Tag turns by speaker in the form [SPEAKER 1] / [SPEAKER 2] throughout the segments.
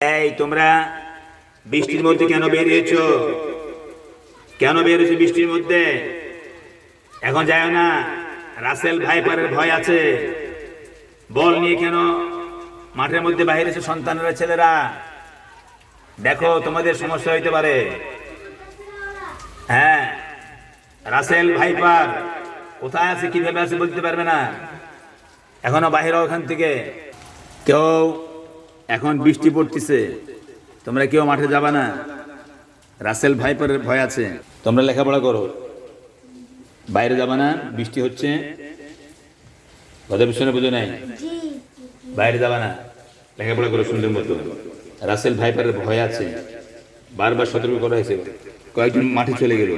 [SPEAKER 1] এই, তোমরা বৃষ্টির মধ্যে কেন বেরিয়েছ? কেন বেরিয়েছো বৃষ্টির মধ্যে? এখন যায় না। রাসেল ভাইপারের ভয় আছে। বল নিয়ে কেন মাঠের মধ্যে বাইরেছে সন্তানরা, ছেলেরা? দেখো, তোমাদের সমস্যা হইতে পারে। হ্যাঁ রাসেল ভাইপার কোথায় আছে কীভাবে আছে বলতে পারবে না। এখনও বাহির ওখান থেকে। কেউ এখন বৃষ্টি পড়তেছে। তোমরা কেউ মাঠে যাবা না। রাসেল ভাইপারের ভয় আছে। তোমরা লেখাপড়া করো। বাইরে যাবা না বৃষ্টি হচ্ছে। কথা শুনে বুঝো নাই? বাইরে যাবা না। লেখাপড়া করো সুন্দর মতো। রাসেল ভাইপারের ভয় আছে। বারবার সতর্ক করা হয়েছে। কয়েকজন মাঠে চলে গেল।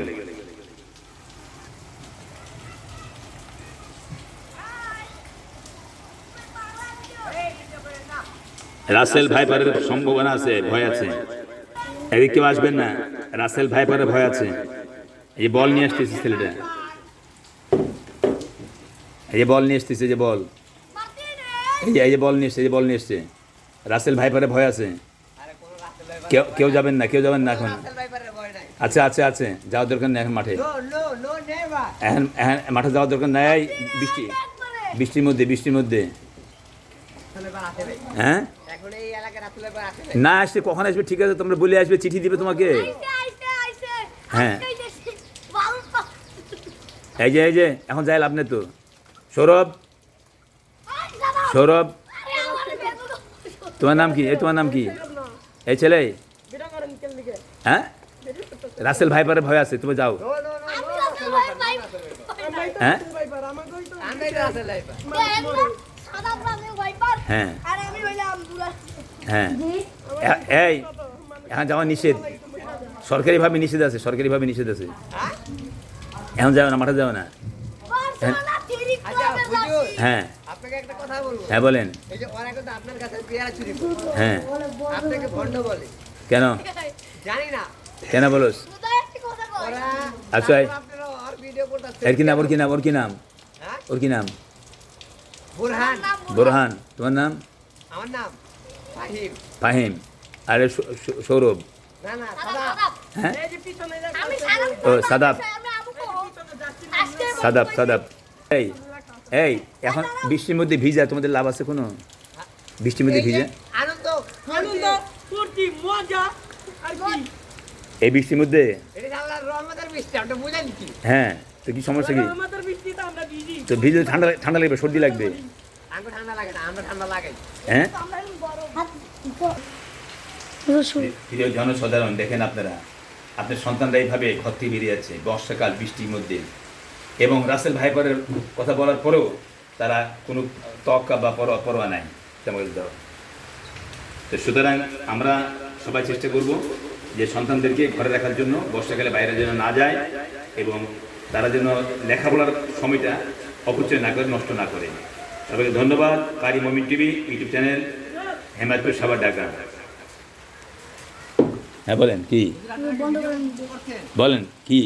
[SPEAKER 1] রাসেল ভাইপারের সম্ভাবনা আছে, ভয় আছে। এদিকে কেউ আসবেন না, রাসেল ভাইপারের ভয় আছে। এই বল নিয়ে আসতেছে ছেলেটা। এই যে বল নিয়ে আসতেছে যে বল। এই যে এই যে বল নিয়ে এসছে যে বল নিয়ে এসছে রাসেল ভাইপারের ভয় আছে। কেউ কেউ যাবেন না, কেউ যাবেন না এখন। আচ্ছা আছে আছে যাওয়ার দরকার নেই এখন মাঠে। এখন মাঠে যাওয়ার দরকার নাই, বৃষ্টি, বৃষ্টির মধ্যে বৃষ্টির মধ্যে। হ্যাঁ? না আসছে কখন আসবে ঠিক আছে তোমরা বলে আসবে চিঠি দিবে তোমাকে। হ্যাঁ। এই যে এই যে এখন যাই লাভ নেই তো। সৌরভ সৌরভ। তোমার নাম কি? এই তোমার নাম কি? এই ছেলে? হ্যাঁ? রাসেল ভাই ভাইপারের ভয় আছে তুমি যাও। হ্যাঁ? হ্যাঁ। হ্যাঁ। এই এখন যাওয়া নিষেধ। সরকারিভাবে নিষেধ আছে সরকারিভাবে নিষেধ আছে। এখন যাও না মাঠে যাও না। হ্যাঁ।
[SPEAKER 2] আপনাকে একটা কথা বলব।
[SPEAKER 1] হ্যাঁ বলেন।
[SPEAKER 2] এই যে ওরা কিন্তু আপনার কাছে পেয়ারা চুরি করে
[SPEAKER 1] হ্যাঁ।
[SPEAKER 2] আপনাকে ভণ্ড বলে।
[SPEAKER 1] কেন?
[SPEAKER 2] জানি না।
[SPEAKER 1] কেন বলোস? আচ্ছা, এর কি নাম ওর কি নাম ওর কি নাম?
[SPEAKER 2] হ্যাঁ?
[SPEAKER 1] ওর কি নাম
[SPEAKER 2] বুরহান।
[SPEAKER 1] বোরহান তোমার নাম?
[SPEAKER 2] আমার নাম? ফাহিম
[SPEAKER 1] ফাহিম আরে সৌরভ।
[SPEAKER 2] না না দাদা
[SPEAKER 1] হ্যাঁ? ও, সাদাব। সাদাব সাদাব এই এই এখন বৃষ্টির মধ্যে ভিজা তোমাদের লাভ আছে কোনো? বৃষ্টির মধ্যে ভিজে?
[SPEAKER 2] আনন্দ
[SPEAKER 3] আনন্দ ফুর্তি মজা আর কি।
[SPEAKER 1] এই বৃষ্টির মধ্যে? হ্যাঁ তো কি সমস্যা কি? তো ভিজে। ঠান্ডা ঠান্ডা লাগবে সর্দি লাগবে?
[SPEAKER 2] ঠান্ডা লাগে না আমরা ঠান্ডা লাগাই।
[SPEAKER 1] হ্যাঁ? প্রিয় জনসাধারণ, দেখেন আপনারা, আপনার সন্তানরা এইভাবে ঘর থেকে বেরিয়ে যাচ্ছে, বর্ষাকাল, বৃষ্টির মধ্যে। এবং রাসেল ভাইপারের কথা বলার পরেও তারা কোনো তক্কা বা পরোয়া পরোয়া নাই। তো সুতরাং আমরা সবাই চেষ্টা করব যে সন্তানদেরকে ঘরে রাখার জন্য, বর্ষাকালে বাইরে যেন না যায় এবং তারা যেন লেখাপড়ার সময়টা অপচয় না করে, নষ্ট না করে। সবাইকে ধন্যবাদ। কারি মমিন টিভি, ইউটিউব চ্যানেল। হেমায়তপুর সাবার ডাকা। হ্যাঁ বলেন কি? বলেন কি?